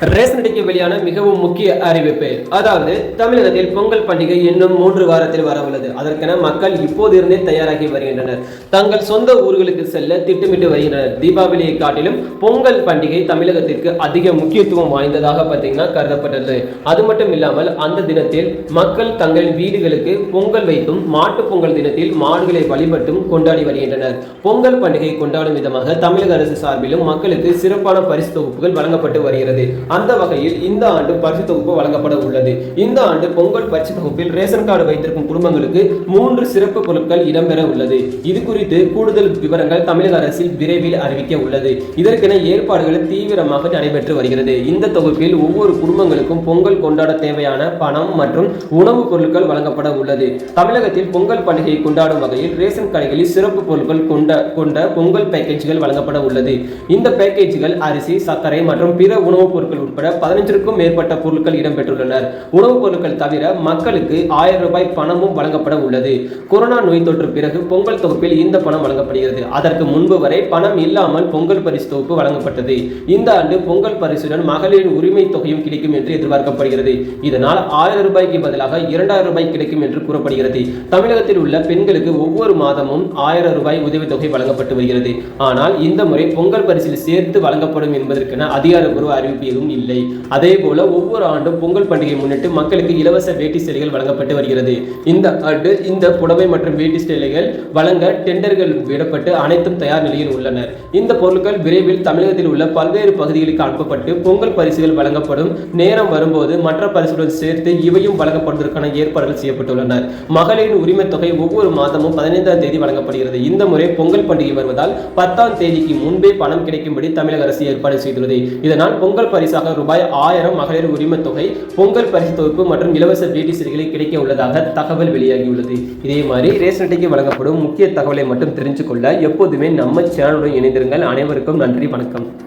Ration அடிக்கு வெளியான மிகவும் முக்கிய அறிவிப்பு. அதாவது தமிழகத்தில் பொங்கல் பண்டிகை இன்னும் மூன்று வாரத்தில் வர உள்ளது அதற்கென மக்கள் இப்போதிருந்தே தயாராகி வருகின்றனர். தங்கள் சொந்த ஊர்களுக்கு செல்ல திட்டமிட்டு வருகின்றனர். தீபாவளியை காட்டிலும் பொங்கல் பண்டிகை தமிழகத்திற்கு அதிக முக்கியத்துவம் வாய்ந்ததாக பார்த்தீங்கன்னா கருதப்பட்டது. அது மட்டும் இல்லாமல் அந்த தினத்தில் மக்கள் தங்களின் வீடுகளுக்கு பொங்கல் வைத்தும் மாட்டு பொங்கல் தினத்தில் மாடுகளை வழிபட்டும் கொண்டாடி வருகின்றனர். பொங்கல் பண்டிகை கொண்டாடும் விதமாக தமிழக அரசு சார்பிலும் மக்களுக்கு சிறப்பான பரிசு தொகுப்புகள் வழங்கப்பட்டு வருகிறது. அந்த வகையில் இந்த ஆண்டு பரிசு தொகுப்பு வழங்கப்பட உள்ளது. இந்த ஆண்டு பொங்கல் பரிசு தொகுப்பில் ரேஷன் கார்டு வைத்திருக்கும் குடும்பங்களுக்கு மூன்று சிறப்பு பொருட்கள் இடம்பெற உள்ளது. இது குறித்து கூடுதல் விவரங்கள் தமிழக அரசில் விரைவில் அறிவிக்க உள்ளது. இதற்கென ஏற்பாடுகள் தீவிரமாக நடைபெற்று வருகிறது. இந்த தொகுப்பில் ஒவ்வொரு குடும்பங்களுக்கும் பொங்கல் கொண்டாட தேவையான பணம் மற்றும் உணவுப் பொருட்கள் வழங்கப்பட உள்ளது. தமிழகத்தில் பொங்கல் பண்டிகையை கொண்டாடும் வகையில் ரேஷன் கடைகளில் சிறப்பு பொருட்கள் கொண்ட கொண்ட பொங்கல் பேக்கேஜ்கள் வழங்கப்பட உள்ளது. இந்த பேக்கேஜ்கள் அரிசி சர்க்கரை மற்றும் பிற உணவுப் பொருட்கள் பொருட்கள் உட்பட பதினஞ்சிற்கும் மேற்பட்ட பொருட்கள் இடம்பெற்றுள்ளனர். உணவுப் பொருட்கள் தவிர மக்களுக்கு ஆயிரம் ரூபாய் பணமும் வழங்கப்பட உள்ளது. கொரோனா நோய் தொற்று பிறகு பொங்கல் தொகுப்பில் இந்த பணம் வழங்கப்படுகிறது. அதற்கு முன்பு வரை பணம் இல்லாமல் பொங்கல் பரிசு தொகுப்பு வழங்கப்பட்டது. இந்த ஆண்டு பொங்கல் பரிசுடன் மகளிர் உரிமை தொகையும் கிடைக்கும் என்று எதிர்பார்க்கப்படுகிறது. இதனால் ஆயிரம் ரூபாய்க்கு பதிலாக இரண்டாயிரம் ரூபாய் கிடைக்கும் என்று கூறப்படுகிறது. தமிழகத்தில் உள்ள பெண்களுக்கு ஒவ்வொரு மாதமும் ஆயிரம் ரூபாய் உதவித்தொகை வழங்கப்பட்டு வருகிறது. ஆனால் இந்த முறை பொங்கல் பரிசில் சேர்த்து வழங்கப்படும் என்பதற்கென அதிகாரப்பூர்வ அறிவிப்பு எதுவும் எதுவும் இல்லை. அதே போல ஒவ்வொரு ஆண்டும் பொங்கல் பண்டிகை முன்னிட்டு மக்களுக்கு இலவச வேட்டி சேலைகள் வழங்கப்பட்டு வருகிறது. இந்த ஆண்டு இந்த புடவை மற்றும் வேட்டி சேலைகள் வழங்க டெண்டர்கள் விடப்பட்டு அனைத்தும் தயார் நிலையில் உள்ளனர். இந்த பொருட்கள் விரைவில் தமிழகத்தில் உள்ள பல்வேறு பகுதிகளுக்கு அனுப்பப்பட்டு பொங்கல் பரிசுகள் வழங்கப்படும் நேரம் வரும்போது மற்ற பரிசுடன் சேர்த்து இவையும் வழங்கப்படுவதற்கான ஏற்பாடுகள் செய்யப்பட்டுள்ளன மகளிரின் உரிமை தொகை ஒவ்வொரு மாதமும் பதினைந்தாம் தேதி வழங்கப்படுகிறது. இந்த முறை பொங்கல் பண்டிகை வருவதால் பத்தாம் தேதிக்கு முன்பே பணம் கிடைக்கும்படி தமிழக அரசு ஏற்பாடு செய்துள்ளது. இதனால் பொங்கல் பரிசு பரிசாக ரூபாய் ஆயிரம் மகளிர் உரிமைத் தொகை பொங்கல் பரிசு தொகுப்பு மற்றும் இலவச பியூட்டி சிறுகளை கிடைக்க உள்ளதாக தகவல் வெளியாகியுள்ளது. இதே மாதிரி ரேஷன் அட்டைக்கு வழங்கப்படும் முக்கிய தகவலை மட்டும் தெரிஞ்சு கொள்ள எப்போதுமே நம்ம சேனலுடன் இணைந்திருங்கள். அனைவருக்கும் நன்றி வணக்கம்.